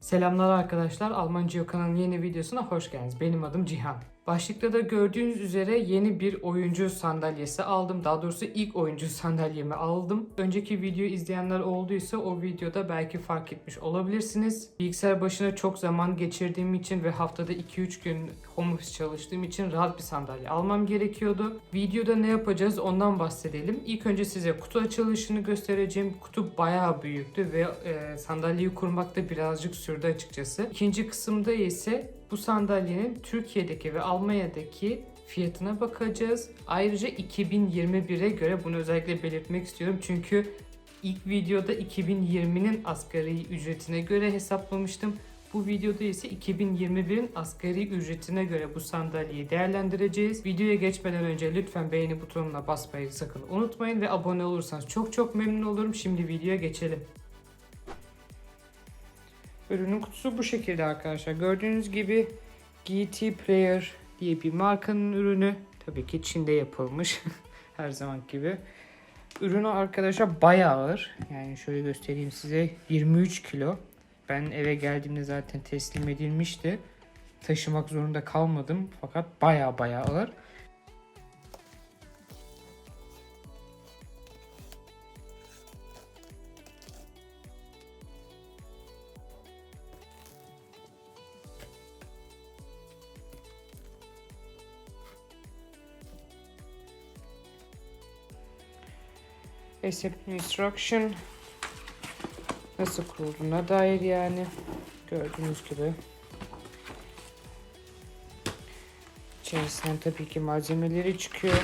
Selamlar arkadaşlar. Almanca Yok kanalının yeni videosuna hoş geldiniz. Benim adım Cihan. Başlıkta da gördüğünüz üzere yeni bir oyuncu sandalyesi aldım. Daha doğrusu ilk oyuncu sandalyemi aldım. Önceki videoyu izleyenler olduysa o videoda belki fark etmiş olabilirsiniz. Bilgisayar başına çok zaman geçirdiğim için ve haftada 2-3 gün home office çalıştığım için rahat bir sandalye almam gerekiyordu. Videoda ne yapacağız ondan bahsedelim. İlk önce size kutu açılışını göstereceğim. Kutu bayağı büyüktü ve e, sandalyeyi kurmakta birazcık sürdü açıkçası. İkinci kısımda ise bu sandalyenin Türkiye'deki ve Almanya'daki fiyatına bakacağız. Ayrıca 2021'e göre bunu özellikle belirtmek istiyorum. Çünkü ilk videoda 2020'nin asgari ücretine göre hesaplamıştım. Bu videoda ise 2021'in asgari ücretine göre bu sandalyeyi değerlendireceğiz. Videoya geçmeden önce lütfen beğeni butonuna basmayı sakın unutmayın ve abone olursanız çok çok memnun olurum. Şimdi videoya geçelim. Ürünün kutusu bu şekilde arkadaşlar. Gördüğünüz gibi GT Player diye bir markanın ürünü. Tabii ki Çin'de yapılmış. Her zaman gibi. Ürünü arkadaşlar bayağı ağır. Yani şöyle göstereyim size. 23 kilo. Ben eve geldiğimde zaten teslim edilmişti. Taşımak zorunda kalmadım. Fakat bayağı bayağı ağır. Basic instruction nasıl kurulduğuna dair yani. Gördüğünüz gibi. İçerisinden tabii ki malzemeleri çıkıyor.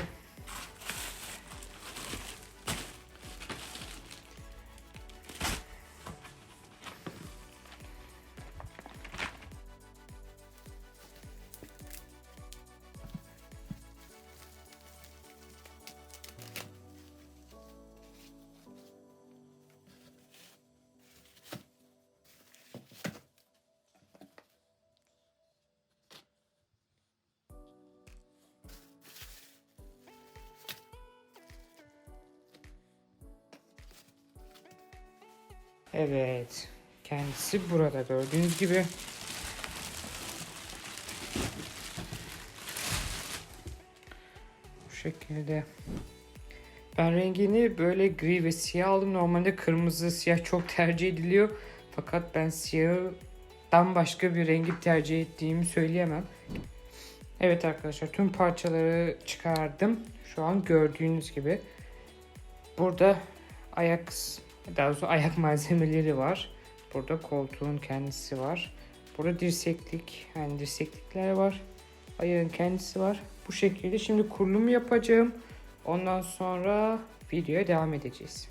Evet. Kendisi burada gördüğünüz gibi. Bu şekilde. Ben rengini böyle gri ve siyah aldım. Normalde kırmızı, siyah çok tercih ediliyor. Fakat ben siyahdan başka bir rengi tercih ettiğimi söyleyemem. Evet arkadaşlar tüm parçaları çıkardım. Şu an gördüğünüz gibi. Burada ayak daha doğrusu ayak malzemeleri var. Burada koltuğun kendisi var. Burada dirseklik, yani dirseklikler var. Ayağın kendisi var. Bu şekilde şimdi kurulumu yapacağım. Ondan sonra videoya devam edeceğiz.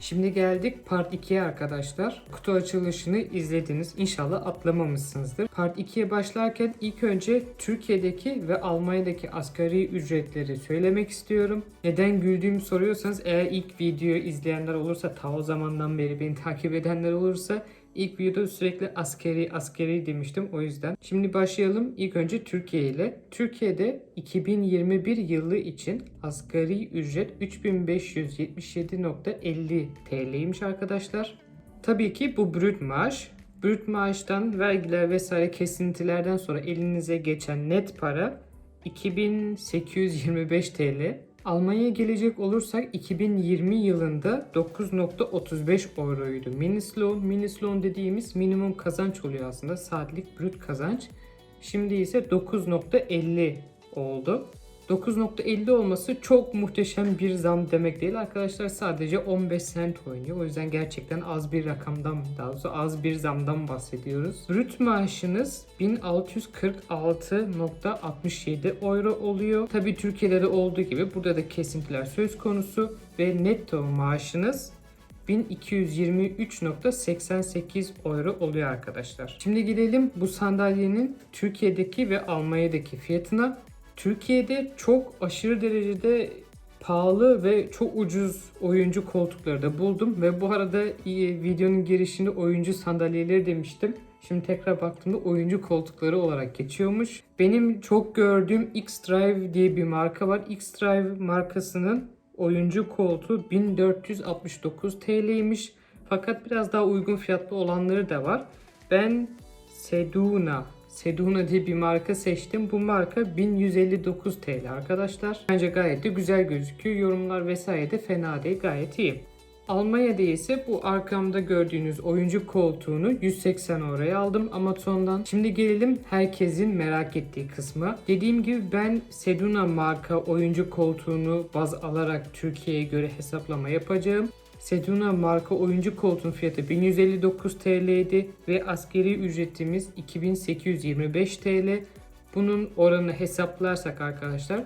Şimdi geldik Part 2'ye arkadaşlar. Kutu açılışını izlediniz. İnşallah atlamamışsınızdır. Part 2'ye başlarken ilk önce Türkiye'deki ve Almanya'daki asgari ücretleri söylemek istiyorum. Neden güldüğümü soruyorsanız eğer ilk videoyu izleyenler olursa ta o zamandan beri beni takip edenler olursa İlk videoda sürekli askeri askeri demiştim o yüzden. Şimdi başlayalım ilk önce Türkiye ile. Türkiye'de 2021 yılı için asgari ücret 3577.50 TL'ymiş arkadaşlar. Tabii ki bu brüt maaş. Brüt maaştan vergiler vesaire kesintilerden sonra elinize geçen net para 2825 TL. Almanya'ya gelecek olursak 2020 yılında 9.35 euroydu. Minislon, minislon dediğimiz minimum kazanç oluyor aslında. Saatlik brüt kazanç. Şimdi ise 9.50 oldu. 9.50 olması çok muhteşem bir zam demek değil arkadaşlar. Sadece 15 cent oynuyor. O yüzden gerçekten az bir rakamdan, daha doğrusu az bir zamdan bahsediyoruz. Brüt maaşınız 1646.67 euro oluyor. Tabi Türkiye'de de olduğu gibi burada da kesintiler söz konusu ve netto maaşınız 1223.88 euro oluyor arkadaşlar. Şimdi gidelim bu sandalyenin Türkiye'deki ve Almanya'daki fiyatına. Türkiye'de çok aşırı derecede pahalı ve çok ucuz oyuncu koltukları da buldum ve bu arada videonun girişinde oyuncu sandalyeleri demiştim. Şimdi tekrar baktığımda oyuncu koltukları olarak geçiyormuş. Benim çok gördüğüm X-Drive diye bir marka var. X-Drive markasının oyuncu koltuğu 1469 TL'ymiş. Fakat biraz daha uygun fiyatlı olanları da var. Ben Seduna Seduna diye bir marka seçtim. Bu marka 1159 TL arkadaşlar. Bence gayet de güzel gözüküyor. Yorumlar vesaire de fena değil. Gayet iyi. Almanya'da ise bu arkamda gördüğünüz oyuncu koltuğunu 180 euroya aldım Amazon'dan. Şimdi gelelim herkesin merak ettiği kısma. Dediğim gibi ben Seduna marka oyuncu koltuğunu baz alarak Türkiye'ye göre hesaplama yapacağım. Seduna marka oyuncu koltuğun fiyatı 1159 TL'ydi ve askeri ücretimiz 2825 TL. Bunun oranını hesaplarsak arkadaşlar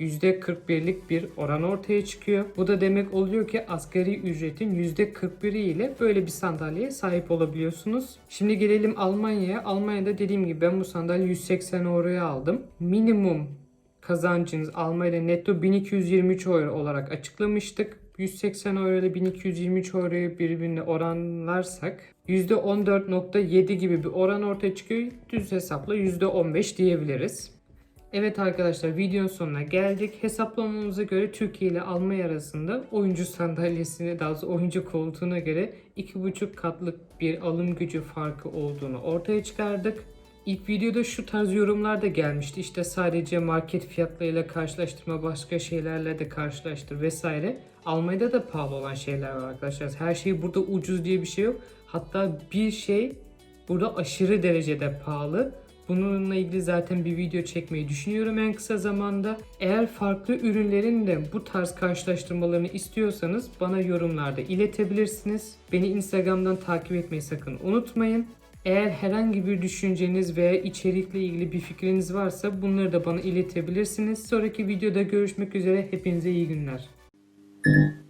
%41'lik bir oran ortaya çıkıyor. Bu da demek oluyor ki asgari ücretin %41'i ile böyle bir sandalyeye sahip olabiliyorsunuz. Şimdi gelelim Almanya'ya. Almanya'da dediğim gibi ben bu sandalye 180 euroya aldım. Minimum kazancınız Almanya'da netto 1223 euro olarak açıklamıştık. 180 euro ile 1223 euroyu birbirine oranlarsak %14.7 gibi bir oran ortaya çıkıyor. Düz hesapla %15 diyebiliriz. Evet arkadaşlar videonun sonuna geldik. Hesaplamamıza göre Türkiye ile Almanya arasında oyuncu sandalyesine daha doğrusu oyuncu koltuğuna göre 2,5 katlık bir alım gücü farkı olduğunu ortaya çıkardık. İlk videoda şu tarz yorumlar da gelmişti. İşte sadece market fiyatlarıyla karşılaştırma başka şeylerle de karşılaştır vesaire. Almanya'da da pahalı olan şeyler var arkadaşlar. Her şey burada ucuz diye bir şey yok. Hatta bir şey burada aşırı derecede pahalı. Bununla ilgili zaten bir video çekmeyi düşünüyorum en kısa zamanda. Eğer farklı ürünlerin de bu tarz karşılaştırmalarını istiyorsanız bana yorumlarda iletebilirsiniz. Beni Instagram'dan takip etmeyi sakın unutmayın. Eğer herhangi bir düşünceniz veya içerikle ilgili bir fikriniz varsa bunları da bana iletebilirsiniz. Sonraki videoda görüşmek üzere. Hepinize iyi günler. Mm-hmm.